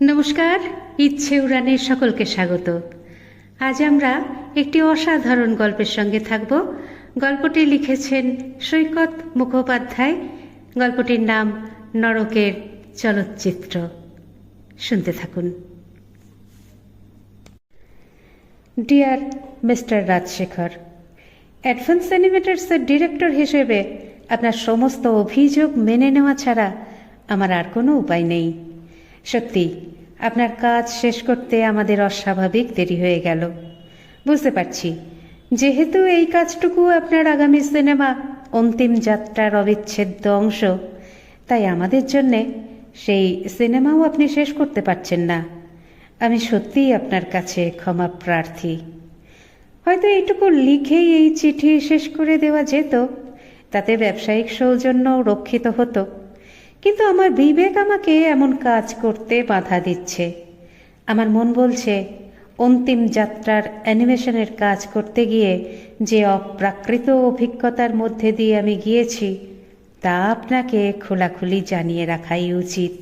নমস্কার, ইচ্ছে উড়ানের সকলকে স্বাগত। আজ আমরা একটি অসাধারণ গল্পের সঙ্গে থাকব। গল্পটি লিখেছেন সৈকত মুখোপাধ্যায়। গল্পটির নাম নরকের চলচ্চিত্র। শুনতে থাকুন। ডিয়ার মিস্টার রাজশেখর, অ্যাডভান্স অ্যানিমেটার্সের ডিরেক্টর হিসেবে আপনার সমস্ত অভিযোগ মেনে নেওয়া ছাড়া আমার আর কোনো উপায় নেই। সত্যি, আপনার কাজ শেষ করতে আমাদের অস্বাভাবিক দেরি হয়ে গেল। বুঝতে পারছি। যেহেতু এই কাজটুকু আপনার আগামী সিনেমা অন্তিম যাত্রার অবিচ্ছেদ্য অংশ, তাই আমাদের জন্যে সেই সিনেমাও আপনি শেষ করতে পারছেন না। আমি সত্যিই আপনার কাছে ক্ষমা প্রার্থী। হয়তো এইটুকু লিখেই এই চিঠি শেষ করে দেওয়া যেত, তাতে ব্যবসায়িক সৌজন্য রক্ষিত হতো। কিন্তু আমার বিবেক আমাকে এমন কাজ করতে বাধা দিচ্ছে। আমার মন বলছে, অন্তিম যাত্রার অ্যানিমেশনের কাজ করতে গিয়ে যে অপ্রাকৃত অভিজ্ঞতার মধ্যে দিয়ে আমি গিয়েছি, তা আপনাকে খোলাখুলি জানিয়ে রাখাই উচিত।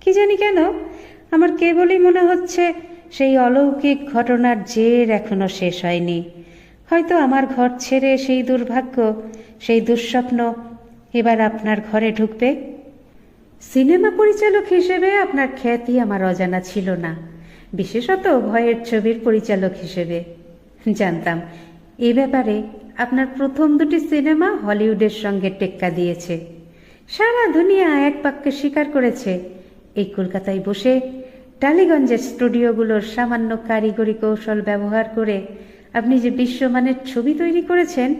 কি জানি কেন? আমার কেবলই মনে হচ্ছে সেই অলৌকিক ঘটনার জের এখনও শেষ হয়নি। হয়তো আমার ঘর ছেড়ে সেই দুর্ভাগ্য, সেই দুঃস্বপ্ন এবার আপনার ঘরে ঢুকবে। সিনেমা পরিচালক হিসেবে আপনার খ্যাতি আমার অজানা ছিল না। বিশেষত ভয়ের ছবির পরিচালক হিসেবে। জানতাম, এ ব্যাপারে আপনার প্রথম দুটি সিনেমা হলিউডের সঙ্গে টেক্কা দিয়েছে। সারা দুনিয়া এক বাক্যে স্বীকার করেছে। এই কলকাতায় বসে টালিগঞ্জের স্টুডিওগুলোর সামান্য কারিগরি কৌশল ব্যবহার করে আপনি যে বিশ্বমানের ছবি তৈরি করেছেন,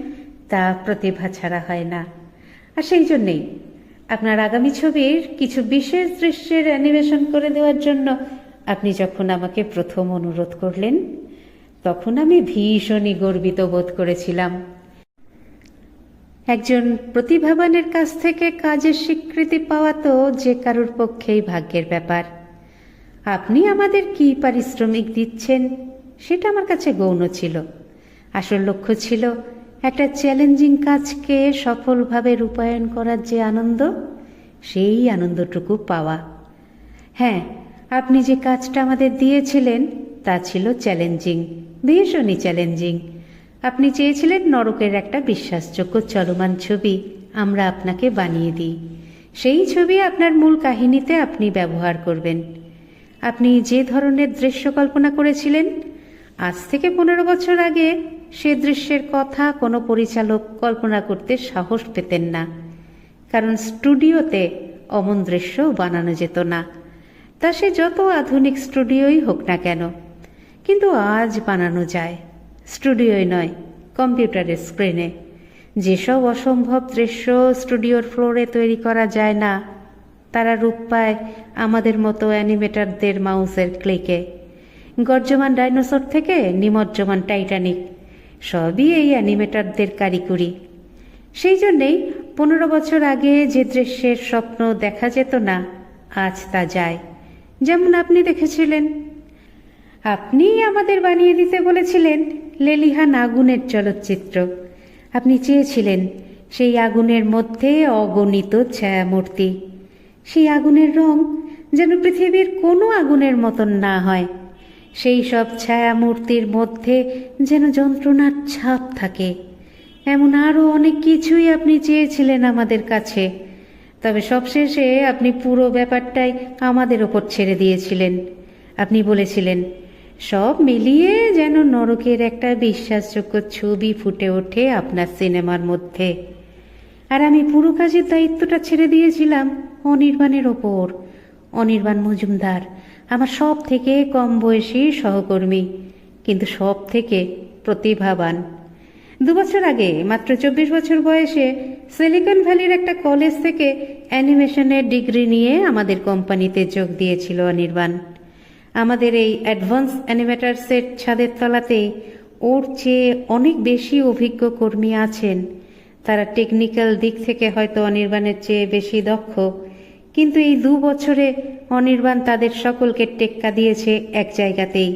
তা প্রতিভা ছাড়া হয় না। আর সেই জন্যেই আপনার আগামী ছবির কিছু বিশেষ দৃশ্যের অ্যানিমেশন করে দেওয়ার জন্য আপনি যখন আমাকে প্রথম অনুরোধ করলেন, তখন আমি ভীষণই গর্বিত বোধ করেছিলাম। একজন প্রতিভাবানের কাছ থেকে কাজের স্বীকৃতি পাওয়া তো যে কারোর পক্ষেই ভাগ্যের ব্যাপার। আপনি আমাদের কি পারিশ্রমিক দিচ্ছেন সেটা আমার কাছে গৌণ ছিল। আসল লক্ষ্য ছিল একটা চ্যালেঞ্জিং কাজকে সফলভাবে রূপায়ণ করার যে আনন্দ সেই আনন্দটুকু পাওয়া। হ্যাঁ আপনি যে কাজটা আমাদের দিয়েছিলেন, তা ছিল চ্যালেঞ্জিং, ভীষণই চ্যালেঞ্জিং। আপনি চেয়েছিলেন নরকের একটা বিশ্বাসযোগ্য চলমান ছবি আমরা আপনাকে বানিয়ে দিই। সেই ছবি আপনার মূল কাহিনীতে আপনি ব্যবহার করবেন। আপনি যে ধরনের দৃশ্য কল্পনা করেছিলেন, আজ থেকে পনেরো বছর আগে সে দৃশ্যের কথা কোনো পরিচালক কল্পনা করতে সাহস পেতেন না। কারণ স্টুডিওতে অমন দৃশ্য বানানো যেত না। তা সে যত আধুনিক স্টুডিওই হোক না কেন, কিন্তু আজ বানানো যায়। স্টুডিওয় নয়, কম্পিউটারের স্ক্রিনে। যেসব অসম্ভব দৃশ্য স্টুডিওর ফ্লোরে তৈরি করা যায় না, তারা রূপ পায় আমাদের মতো অ্যানিমেটারদের মাউসের ক্লিকে। গর্জমান ডাইনোসর থেকে নিমজ্জমান টাইটানিক, সবই এই অ্যানিমেটারদের কারিগরি। সেই জন্যেই পনেরো বছর আগে যে দৃশ্যের স্বপ্ন দেখা যেত না, আজ তা যায়। যেমন আপনি দেখেছিলেন। আপনি আমাদের বানিয়ে দিতে বলেছিলেন লেলিহান আগুনের চলচ্চিত্র। আপনি চেয়েছিলেন সেই আগুনের মধ্যে অগণিত ছায়ামূর্তি। সেই আগুনের রং যেন পৃথিবীর কোনো আগুনের মতন না হয়। সেই সব ছায়ামূর্তির মধ্যে যেন যন্ত্রণার ছাপ থাকে। এমন আরও অনেক কিছুই আপনি চেয়েছিলেন আমাদের কাছে। তবে সবশেষে আপনি পুরো ব্যাপারটাই আমাদের ওপর ছেড়ে দিয়েছিলেন। আপনি বলেছিলেন, সব মিলিয়ে যেন নরকের একটা বিশ্বাসযোগ্য ছবি ফুটে ওঠে আপনার সিনেমার মধ্যে। আর আমি পুরো কাজের দায়িত্বটা ছেড়ে দিয়েছিলাম অনির্বাণের ওপর। অনির্বাণ মজুমদার, আমার সব থেকে কম বয়সী সহকর্মী, কিন্তু সব থেকে প্রতিভাবান। দুবছর আগে, মাত্র চব্বিশ বছর বয়সে, সিলিকন ভ্যালির একটা কলেজ থেকে অ্যানিমেশনের ডিগ্রি নিয়ে আমাদের কোম্পানিতে যোগ দিয়েছিল অনির্বাণ। আমাদের এই অ্যাডভান্স অ্যানিমেটার্সের ছাদের তলাতেই ওর চেয়ে অনেক বেশি অভিজ্ঞ কর্মী আছেন। তারা টেকনিক্যাল দিক থেকে হয়তো অনির্বাণের চেয়ে বেশি দক্ষ, কিন্তু এই দু বছরে অনির্বাণ তাদের সকলকে টেক্কা দিয়েছে এক জায়গাতেই,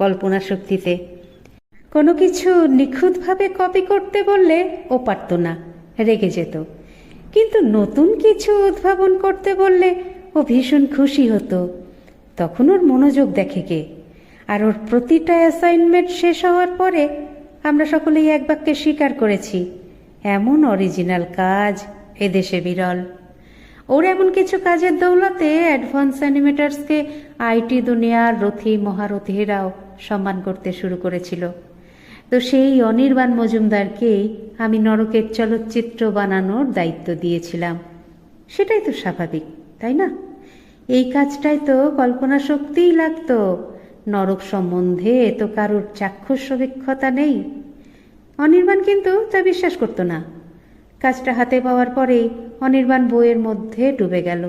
কল্পনা শক্তিতে। কোনো কিছু নিখুঁতভাবে কপি করতে বললে ও পারত না, রেগে যেত। কিন্তু নতুন কিছু উদ্ভাবন করতে বললে ও ভীষণ খুশি হতো। তখন ওর মনোযোগ দেখে কে? আর ওর প্রতিটা অ্যাসাইনমেন্ট শেষ হওয়ার পরে আমরা সকলেই এক বাক্যে স্বীকার করেছি, এমন অরিজিনাল কাজ এদেশে বিরল। ওর এমন কিছু কাজের দৌলতে অ্যাডভান্স অ্যানিমেটার্সকে আইটি দুনিয়ার রথী মহারথীরাও সম্মান করতে শুরু করেছিল। তো সেই অনির্বাণ মজুমদারকেই আমি নরকের চলচ্চিত্র বানানোর দায়িত্ব দিয়েছিলাম। সেটাই তো স্বাভাবিক, তাই না? এই কাজটাই তো কল্পনা শক্তিই লাগতো। নরক সম্বন্ধে তো কারোর চাক্ষুষ অভিজ্ঞতা নেই। অনির্বাণ কিন্তু তা বিশ্বাস করতো না। কাজটা হাতে পাওয়ার পরেই অনির্বাণ বইয়ের মধ্যে ডুবে গেল।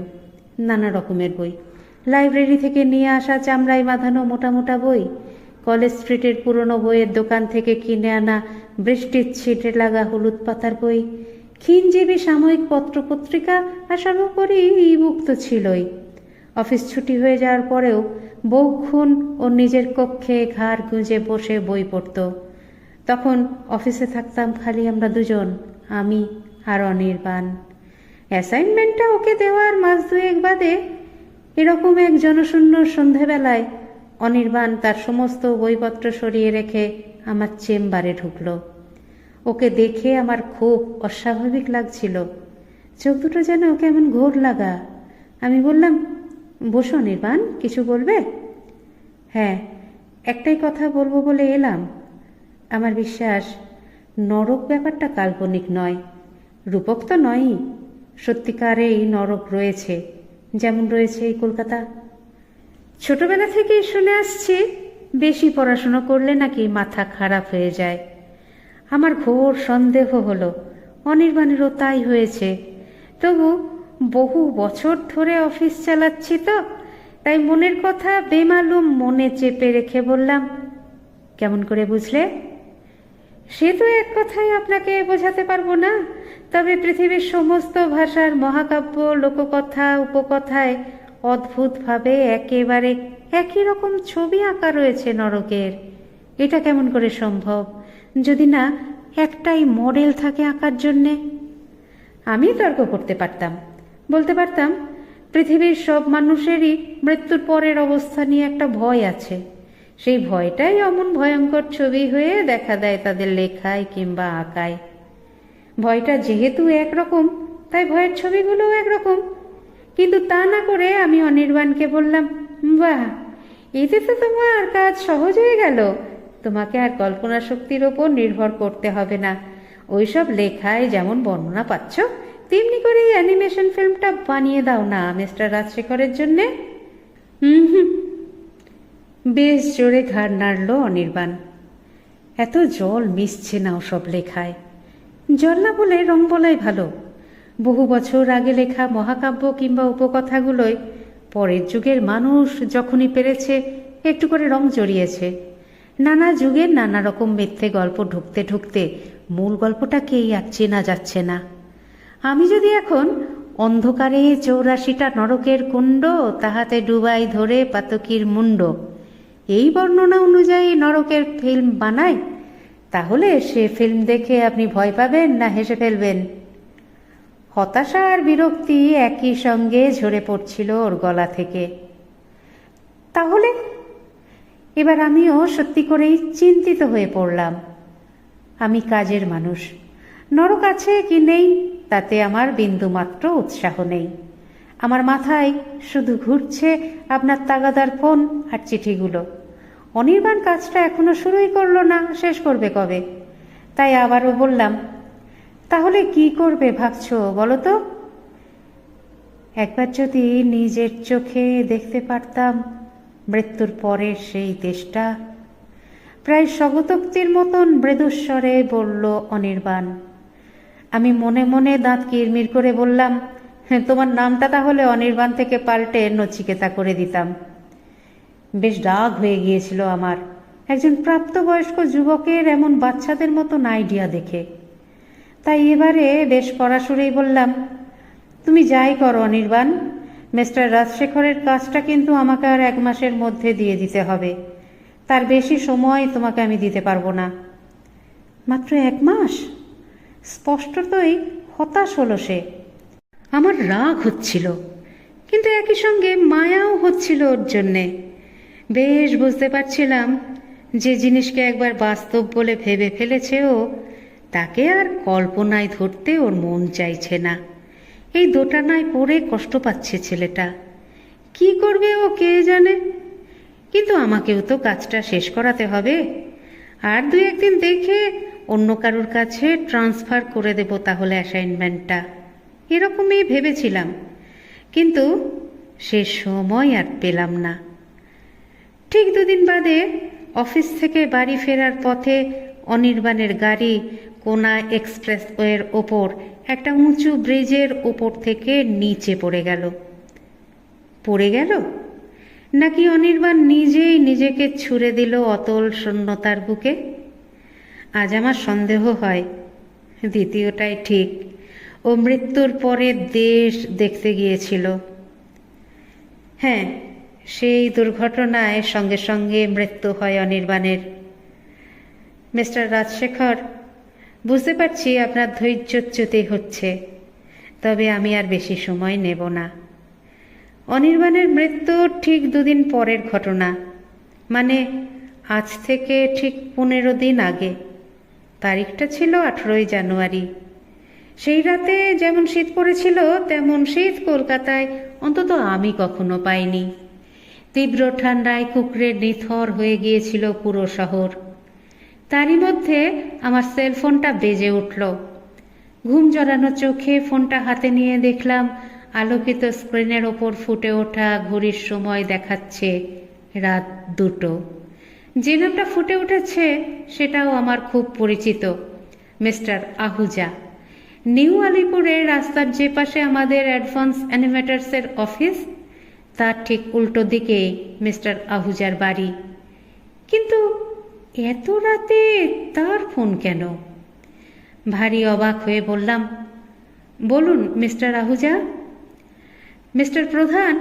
নানা রকমের বই। লাইব্রেরি থেকে নিয়ে আসা চামড়ায় বাঁধানো মোটা মোটা বই কলেজ স্ট্রিটের পুরনো বইয়ের দোকান থেকে কিনে আনা বৃষ্টির ছিটে লাগা হলুদ পাতার বই। ক্ষীণজীবী সাময়িক পত্রপত্রিকা আর সর্বোপরি ই বুক তো ছিলই। অফিস ছুটি হয়ে যাওয়ার পরেও বহুক্ষণ ও নিজের কক্ষে ঘাড় গুঁজে বসে বই পড়ত। তখন অফিসে থাকতাম খালি আমরা দুজন, আমি আর অনির্বাণ। অ্যাসাইনমেন্টটা ওকে দেওয়ার মাস দুয়েক বাদে এরকম এক জনশূন্য সন্ধেবেলায় অনির্বাণ তার সমস্ত বইপত্র সরিয়ে রেখে আমার চেম্বারে ঢুকলো। ওকে দেখে আমার খুব অস্বাভাবিক লাগছিল। চোখ দুটো যেন ওকে এমন ঘোর লাগা। আমি বললাম, বসো অনির্বাণ, কিছু বলবে? হ্যাঁ একটাই কথা বলব বলে এলাম। আমার বিশ্বাস, নরক ব্যাপারটা কাল্পনিক নয়। রূপক তো নয়ই। সত্যিকারেই নরক রয়েছে। যেমন রয়েছে এই কলকাতা। ছোটবেলা থেকেই শুনে আসছি, বেশি পড়াশুনো করলে নাকি মাথা খারাপ হয়ে যায়। আমার ঘোর সন্দেহ হলো, অনির্বাণেরও তাই হয়েছে। তবু বহু বছর ধরে অফিস চালাচ্ছি তো, তাই মনের কথা বেমালুম মনে চেপে রেখে বললাম, কেমন করে বুঝলে? সে তো এক কথায় আপনাকে বোঝাতে পারব না, তবে পৃথিবীর সমস্ত ভাষার মহাকাব্য, লোককথা, উপকথায় অদ্ভুতভাবে একেবারে একই রকম ছবি আঁকা রয়েছে নরকের। এটা কেমন করে সম্ভব? যদি না, একটাই মডেল থাকে আঁকার জন্যে। আমি তর্ক করতে পারতাম। বলতে পারতাম, পৃথিবীর সব মানুষেরই মৃত্যুর পরের অবস্থা নিয়ে একটা ভয় আছে। সেই ভয়টাই অমন ভয়ঙ্কর ছবি হয়ে দেখা দেয় তাদের লেখায় কিংবা আঁকায়। ভয়টা যেহেতু একরকম, তাই ভয়ের ছবিগুলোও একরকম। কিন্তু তা না করে আমি অনির্বাণকে বললাম, বাহ এতে তো তোমার কাজ সহজ হয়ে গেল। তোমাকে আর কল্পনা শক্তির ওপর নির্ভর করতে হবে না। ওইসব লেখায় যেমন বর্ণনা পাচ্ছ, তেমনি করে এই অ্যানিমেশন ফিল্মটা বানিয়ে দাও না মিস্টার রাজশেখরের জন্যে। হুম হুম। বেশ জোরে ঘাড় নাড়ল অনির্বাণ। এত জল মিশছে না ওসব লেখায়। জল না বলে রং বলাই ভালো। বহু বছর আগে লেখা মহাকাব্য কিংবা উপকথাগুলোয় পরের যুগের মানুষ যখনই পেরেছে, একটু করে রং জড়িয়েছে। নানা যুগের নানা রকম মিথ্যে গল্প ঢুকতে ঢুকতে মূল গল্পটাকেই আর চেনা যাচ্ছে না। আমি যদি এখন অন্ধকারে চৌরাশিটা নরকের কুণ্ড, তাহাতে ডুবাই ধরে পাতকির মুন্ড এই বর্ণনা অনুযায়ী নরকের ফিল্ম বানাই, তাহলে সে ফিল্ম দেখে আপনি ভয় পাবেন না হেসে ফেলবেন। হতাশা আর বিরক্তি একই সঙ্গে ঝরে পড়ছিল ওর গলা থেকে। তাহলে? এবার আমিও সত্যি করেই চিন্তিত হয়ে পড়লাম। আমি কাজের মানুষ। নরক আছে কি নেই, তাতে আমার বিন্দুমাত্র উৎসাহ নেই। আমার মাথায় শুধু ঘুরছে আপনার তাগাদার ফোন আর চিঠিগুলো। অনির্বাণ কাজটা এখনও শুরুই করল না, শেষ করবে কবে? তাই আবারও বললাম তাহলে কি করবে ভাবছ, বলো তো? একবার যদি নিজের চোখে দেখতে পারতাম মৃত্যুর পরের সেই দেশটা। প্রায় স্বগতোক্তির মতন মৃদুস্বরে বলল অনির্বাণ। আমি মনে মনে দাঁত কিরমির করে বললাম হ্যাঁ তোমার নামটা তাহলে অনির্বাণ থেকে পাল্টে নচিকেতা করে দিতাম। বেশ রাগ হয়ে গিয়েছিল আমার। একজন প্রাপ্তবয়স্ক যুবকের এমন বাচ্চাদের মতন আইডিয়া দেখে। তাই এবারে বেশ পড়াশুরেই বললাম। তুমি যাই করো, অনির্বাণ। মিস্টার রাজশেখরের কাজটা কিন্তু আমাকে আর এক মাসের মধ্যে দিয়ে দিতে হবে। তার বেশি সময় তোমাকে আমি দিতে পারব না। মাত্র এক মাস? স্পষ্টতই হতাশ হলো সে। আমার রাগ হচ্ছিল, কিন্তু একই সঙ্গে মায়াও হচ্ছিল ওর জন্যে। বেশ বুঝতে পারছিলাম যে জিনিসকে একবার বাস্তব বলে ভেবে ফেলেছে ও তাকে আর কল্পনায় ধরতে ওর মন চাইছে না। এই দোটানায় পড়ে কষ্ট পাচ্ছে ছেলেটা। কি করবে ও কে জানে? কিন্তু আমাকেও তো কাজটা শেষ করাতে হবে। আর দুই একদিন দেখে অন্য কারোর কাছে ট্রান্সফার করে দেব তাহলে অ্যাসাইনমেন্টটা। এরকমই ভেবেছিলাম। কিন্তু সে সময় আর পেলাম না। ঠিক দুদিন বাদে অফিস থেকে বাড়ি ফেরার পথে অনির্বাণের গাড়ি কোনা এক্সপ্রেসওয়ের ওপর একটা উঁচু ব্রিজের ওপর থেকে নিচে পড়ে গেল। পড়ে গেল? নাকি অনির্বাণ নিজেই নিজেকে ছুঁড়ে দিল অতল শূন্যতার বুকে? আজ আমার সন্দেহ হয়, দ্বিতীয়টাই ঠিক। ও মৃত্যুর পরে দেশ দেখতে গিয়েছিল। হ্যাঁ সেই দুর্ঘটনায় সঙ্গে সঙ্গে মৃত্যু হয় অনির্বাণের। মিস্টার রাজশেখর বুঝতে পারছি আপনার ধৈর্যচ্যুতি হচ্ছে, তবে আমি আর বেশি সময় নেব না। অনির্বাণের মৃত্যু ঠিক দুদিন পরের ঘটনা মানে আজ থেকে ঠিক পনেরো দিন আগে। তারিখটা ছিল আঠেরোই জানুয়ারি। সেই রাতে যেমন শীত পড়েছিল, তেমন শীত কলকাতায় অন্তত আমি কখনো পাইনি। তীব্র ঠান্ডায় কুকড়ে নিথর হয়ে গিয়েছিল পুরো শহর। তারই মধ্যে আমার সেলফোনটা বেজে উঠল। ঘুম জড়ানো চোখে ফোনটা হাতে নিয়ে দেখলাম, আলোকিত স্ক্রিনের ওপর ফুটে ওঠা ঘড়ির সময় দেখাচ্ছে রাত দুটো। যে নামটা ফুটে উঠেছে সেটাও আমার খুব পরিচিত, মিস্টার আহুজা। নিউ আলিপুরে রাস্তার যে পাশে আমাদের অ্যাডভান্স অ্যানিমেটার্সের অফিস তার ঠিক উল্টো দিকে মিস্টার আহুজার বাড়ি। কিন্তু এত রাতে তার ফোন কেন? ভারী অবাক হয়ে বললাম, বলুন, মিস্টার আহুজা মিস্টার প্রধান,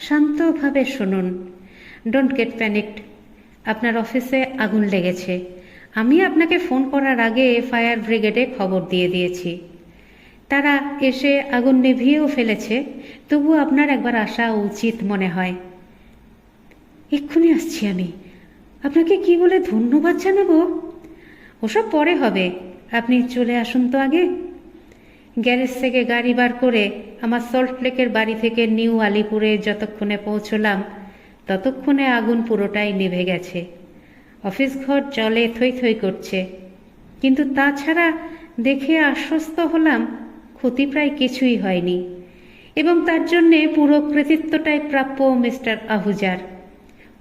শান্তভাবে শুনুন। Don't get panicked. আপনার অফিসে আগুন লেগেছে। আমি আপনাকে ফোন করার আগে ফায়ার ব্রিগেডে খবর দিয়ে দিয়েছি। তারা এসে আগুন নেভিয়েও ফেলেছে তবু আপনার একবার আসা উচিত মনে হয়। এক্ষুনি আসছি আমি। আপনাকে কি বলে ধন্যবাদ জানাব? ওসব পরে হবে। আপনি চলে আসুন তো আগে। গ্যারেজ থেকে গাড়ি বার করে আমার সল্ট লেকের বাড়ি থেকে নিউ আলিপুরে যতক্ষণে পৌঁছলাম, ততক্ষণে আগুন পুরোটাই নিভে গেছে। অফিস ঘর জলে থই থই করছে। কিন্তু তাছাড়া দেখে আশ্বস্ত হলাম, ক্ষতি প্রায় কিছুই হয়নি। এবং তার জন্যে পুরো কৃতিত্বটাই প্রাপ্য মিস্টার আহুজার।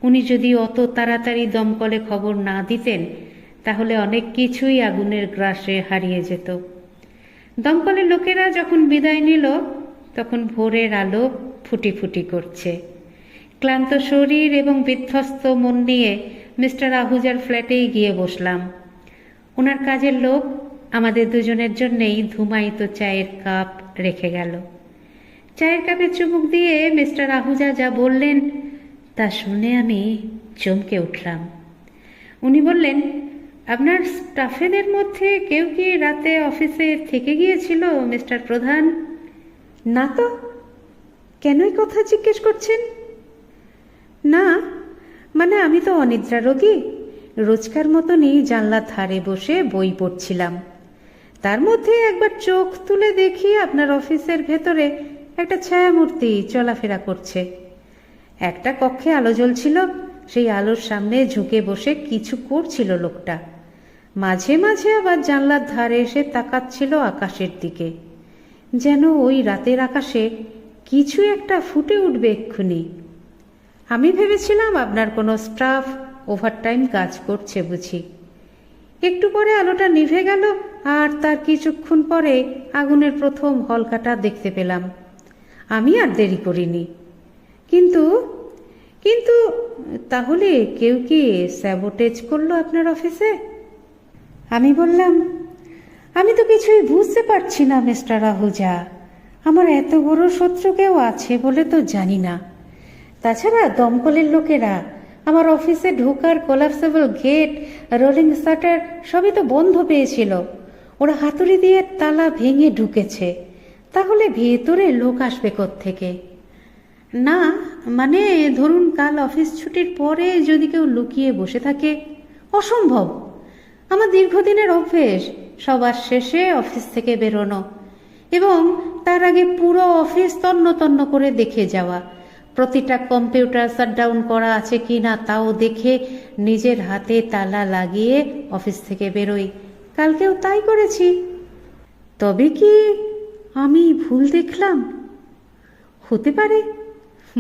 উনি যদি অত তাড়াতাড়ি দমকলে খবর না দিতেন, তাহলে অনেক কিছুই আগুনের গ্রাসে হারিয়ে যেত। দমকলের লোকেরা যখন বিদায় নিল, তখন ভোরের আলো ফুটি ফুটি করছে। ক্লান্ত শরীর এবং বিধ্বস্ত মন নিয়ে মিস্টার আহুজার ফ্ল্যাটেই গিয়ে বসলাম। ওনার কাজের লোক আমাদের দুজনের জন্যেই ধুমায়িত চায়ের কাপ রেখে গেল। চায়ের কাপে চুমুক দিয়ে মিস্টার আহুজা যা বললেন তা শুনে আমি চমকে উঠলাম। উনি বললেন, আপনার স্টাফেদের মধ্যে কেউ কি রাতে অফিসে থেকে গিয়েছিল, মিস্টার প্রধান? না তো। কেনই কথা জিজ্ঞেস করছেন? না মানে আমি তো অনিদ্রা রোগী। রোজকার মতনই জানলার ধারে বসে বই পড়ছিলাম। তার মধ্যে একবার চোখ তুলে দেখি আপনার অফিসের ভেতরে একটা ছায়ামূর্তি চলাফেরা করছে। একটা কক্ষে আলো জ্বলছিল, সেই আলোর সামনে ঝুঁকে বসে কিছু করছিল লোকটা। মাঝে মাঝে আবার জানলার ধারে এসে তাকাচ্ছিল আকাশের দিকে। যেন ওই রাতের আকাশে কিছু একটা ফুটে উঠবে এক্ষুনি। আমি ভেবেছিলাম আপনার কোনো স্টাফ ওভারটাইম কাজ করছে বুঝি। একটু পরে আলোটা নিভে গেল আর তার কিছুক্ষণ পরে আগুনের প্রথম হলকাটা দেখতে পেলাম। আমি আর দেরি করিনি। কিন্তু কিন্তু তাহলে কেউ কি স্যাবোটেজ করল আপনার অফিসে? আমি বললাম, আমি তো কিছুই বুঝতে পারছি না, মিস্টার আহুজা আমার এত বড় শত্রু কেউ আছে বলে তো জানি না। তাছাড়া দমকলের লোকেরা, আমার অফিসে ঢোকার কোলাপসেবল গেট রোলিং শাটার সবই তো বন্ধ পেয়েছিল। ওরা হাতুড়ি দিয়ে তালা ভেঙে ঢুকেছে। তাহলে ভেতরে লোক আসবে থেকে না মানে ধরুন কাল অফিস ছুটির পরে যদি কেউ লুকিয়ে বসে থাকে, অসম্ভব। আমার দীর্ঘদিনের অভ্যেস, সবার শেষে অফিস থেকে বেরোনো এবং তার আগে পুরো অফিস তন্ন তন্ন করে দেখে যাওয়া। প্রতিটা কম্পিউটার শাটডাউন করা আছে কি না তাও দেখে নিজের হাতে তালা লাগিয়ে অফিস থেকে বেরোই। কালকেও তাই করেছি। তবে কি আমি ভুল দেখলাম? হতে পারে।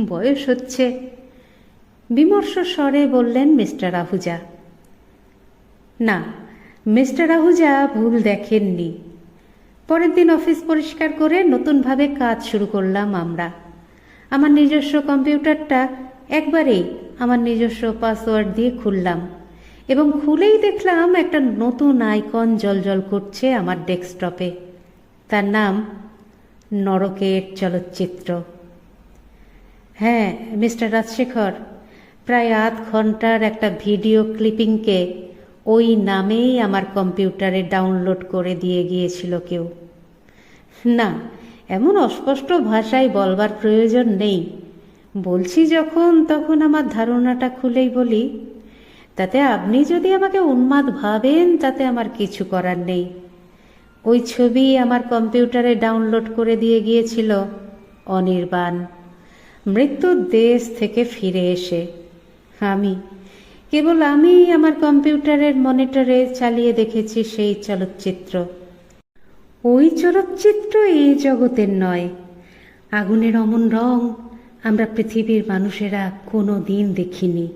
বয়স হচ্ছে। বিমর্ষ স্বরে বললেন মিস্টার আহুজা। না, মিস্টার আহুজা ভুল দেখেননি। পরের দিন অফিস পরিষ্কার করে নতুনভাবে কাজ শুরু করলাম আমরা। আমার নিজস্ব কম্পিউটারটা একবারেই আমার নিজস্ব পাসওয়ার্ড দিয়ে খুললাম এবং খুলেই দেখলাম একটা নতুন আইকন জলজল করছে আমার ডেস্কটপে। তার নাম নরকের চলচ্চিত্র। হ্যাঁ মিস্টার রাজশেখর, প্রায় আধ ঘণ্টার একটা ভিডিও ক্লিপিংকে ওই নামেই আমার কম্পিউটারে ডাউনলোড করে দিয়ে গিয়েছিল কেউ। না, এমন অস্পষ্ট ভাষায় বলবার প্রয়োজন নেই। বলছি যখন, তখন আমার ধারণাটা খুলেই বলি, তাতে আপনি যদি আমাকে উন্মাদ ভাবেন, তাতে আমার কিছু করার নেই। ওই ছবি আমার কম্পিউটারে ডাউনলোড করে দিয়ে গিয়েছিল অনির্বাণ। মৃত্যুর দেশ থেকে ফিরে এসে, আমি, কেবল আমি আমার কম্পিউটারের মনিটরে চালিয়ে দেখেছি সেই চলচ্চিত্র। ওই চলচ্চিত্র এই জগতের নয়। আগুনের অমন রং আমরা পৃথিবীর মানুষেরা কোনো দিন দেখিনি।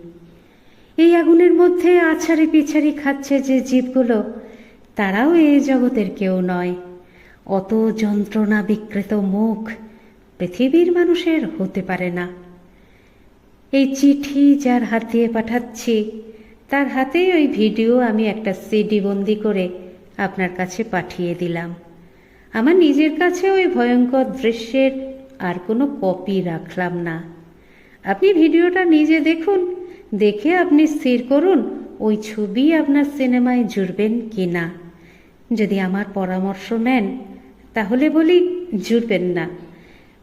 এই আগুনের মধ্যে আছাড়ি পিছাড়ি খাচ্ছে যে জীবগুলো, তারাও এই জগতের কেউ নয়। অত যন্ত্রণা বিকৃত মুখ পৃথিবীর মানুষের হতে পারে না। এই চিঠি যার হাত দিয়ে পাঠাচ্ছি, তার হাতেই ওই ভিডিও আমি একটা সিডি বন্দি করে আপনার কাছে পাঠিয়ে দিলাম। আমার নিজের কাছে ওই ভয়ঙ্কর দৃশ্যের আর কোনো কপি রাখলাম না। আপনি ভিডিওটা নিজে দেখুন, দেখে আপনি স্থির করুন ওই ছবি আপনার সিনেমায় জুড়বেন কি না। যদি আমার পরামর্শ নেন, তাহলে বলি, জুড়বেন না।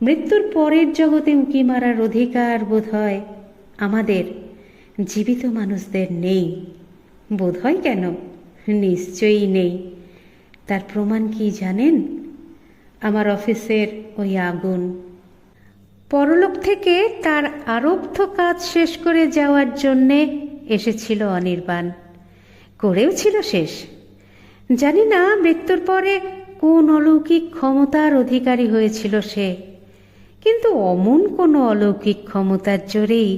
মৃত্যুর পরের জগতে উঁকি মারার অধিকার বোধ হয় আমাদের জীবিত মানুষদের নেই। বোধ হয় কেন? নিশ্চয়ই নেই। তার প্রমাণ কি জানেন? আমার অফিসের ওই আগুন। পরলোক থেকে তার আরব্ধ কাজ শেষ করে যাওয়ার জন্যে এসেছিল অনির্বাণ। করেও ছিল শেষ। জানি না মৃত্যুর পরে কোন অলৌকিক ক্ষমতার অধিকারী হয়েছিল সে। কিন্তু অমন কোনো অলৌকিক ক্ষমতার জোরেই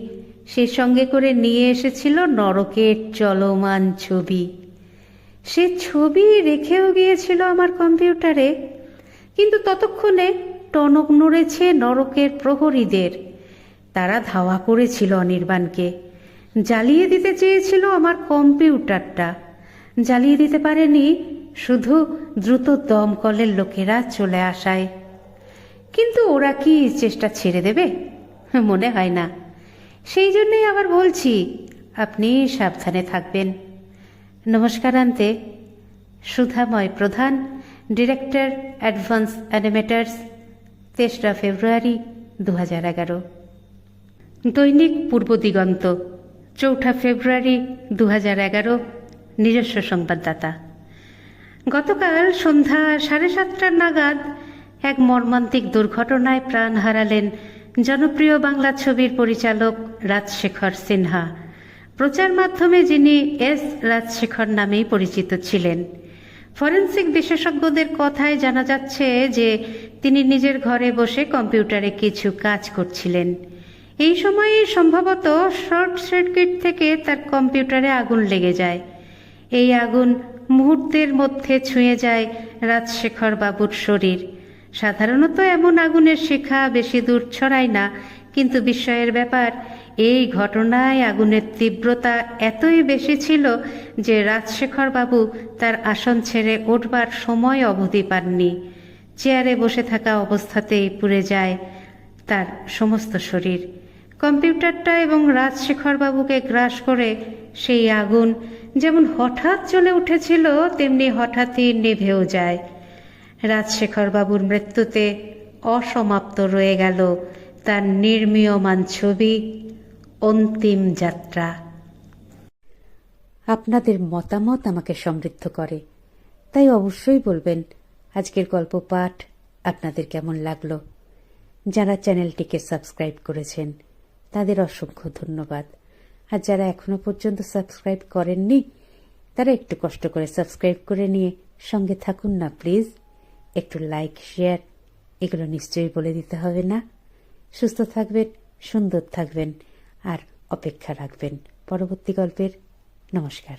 সে সঙ্গে করে নিয়ে এসেছিল নরকের চলমান ছবি। সে ছবি রেখেও গিয়েছিল আমার কম্পিউটারে, কিন্তু ততক্ষণে টনক নড়েছে নরকের প্রহরীদের। তারা ধাওয়া করেছিল অনির্বাণকে। জ্বালিয়ে দিতে চেয়েছিল আমার কম্পিউটারটা। জ্বালিয়ে দিতে পারেনি, শুধু দ্রুত দমকলের লোকেরা চলে আসায়। কিন্তু ওরা কি চেষ্টা ছেড়ে দেবে? মনে হয় না। সেই জন্যই আবার বলছি, আপনি সাবধানে থাকবেন। নমস্কার, আনতে। সুধাময় প্রধান, ডিরেক্টর অ্যাডভান্স অ্যানিমেটার্স, তেসরা ফেব্রুয়ারি দু হাজার এগারো। দৈনিক পূর্ব দিগন্ত, চৌঠা ফেব্রুয়ারি দু হাজার এগারো, নিজস্ব সংবাদদাতা। গতকাল সন্ধ্যা সাড়ে সাতটার নাগাদ এক মর্মান্তিক দুর্ঘটনায় প্রাণ হারালেন জনপ্রিয় বাংলা ছবির পরিচালক রাজশেখর সিনহা। প্রচার মাধ্যমে যিনি এস রাজশেখর নামেই পরিচিত ছিলেন। ফরেন্সিক বিশেষজ্ঞদের কথায় জানা যাচ্ছে যে তিনি নিজের ঘরে বসে কম্পিউটারে কিছু কাজ করছিলেন। এই সময়ে সম্ভবত শর্ট সার্কিট থেকে তার কম্পিউটারে আগুন লেগে যায়। এই আগুন মুহূর্তের মধ্যে ছুঁয়ে যায় রাজশেখর বাবুর শরীর। সাধারণত এমন আগুনের শিখা বেশি দূর ছড়ায় না, কিন্তু বিস্ময়ের ব্যাপার, এই ঘটনায় আগুনের তীব্রতা এতই বেশি ছিল যে রাজশেখর বাবু তার আসন ছেড়ে উঠবার সময় অবধি পাননি। চেয়ারে বসে থাকা অবস্থাতেই পুড়ে যায় তার সমস্ত শরীর। কম্পিউটারটা এবং রাজশেখর বাবুকে গ্রাস করে সেই আগুন যেমন হঠাৎ চলে উঠেছিল, তেমনি হঠাৎই নেভেও যায়। রাজশেখর বাবুর মৃত্যুতে অসমাপ্ত রয়ে গেল তার নির্মীয়মান ছবি অন্তিম যাত্রা। আপনাদের মতামত আমাকে সমৃদ্ধ করে, তাই অবশ্যই বলবেন, আজকের গল্প পাঠ আপনাদের কেমন লাগল? যারা চ্যানেলটিকে সাবস্ক্রাইব করেছেন, তাদের অসংখ্য ধন্যবাদ। আর যারা এখনও পর্যন্ত সাবস্ক্রাইব করেননি, তারা একটু কষ্ট করে সাবস্ক্রাইব করে নিয়ে সঙ্গে থাকুন না, প্লিজ। একটু লাইক শেয়ার এগুলো নিশ্চয়ই বলে দিতে হবে না। সুস্থ থাকবেন, সুন্দর থাকবেন, আর অপেক্ষা রাখবেন। পরবর্তী গল্পের নমস্কার।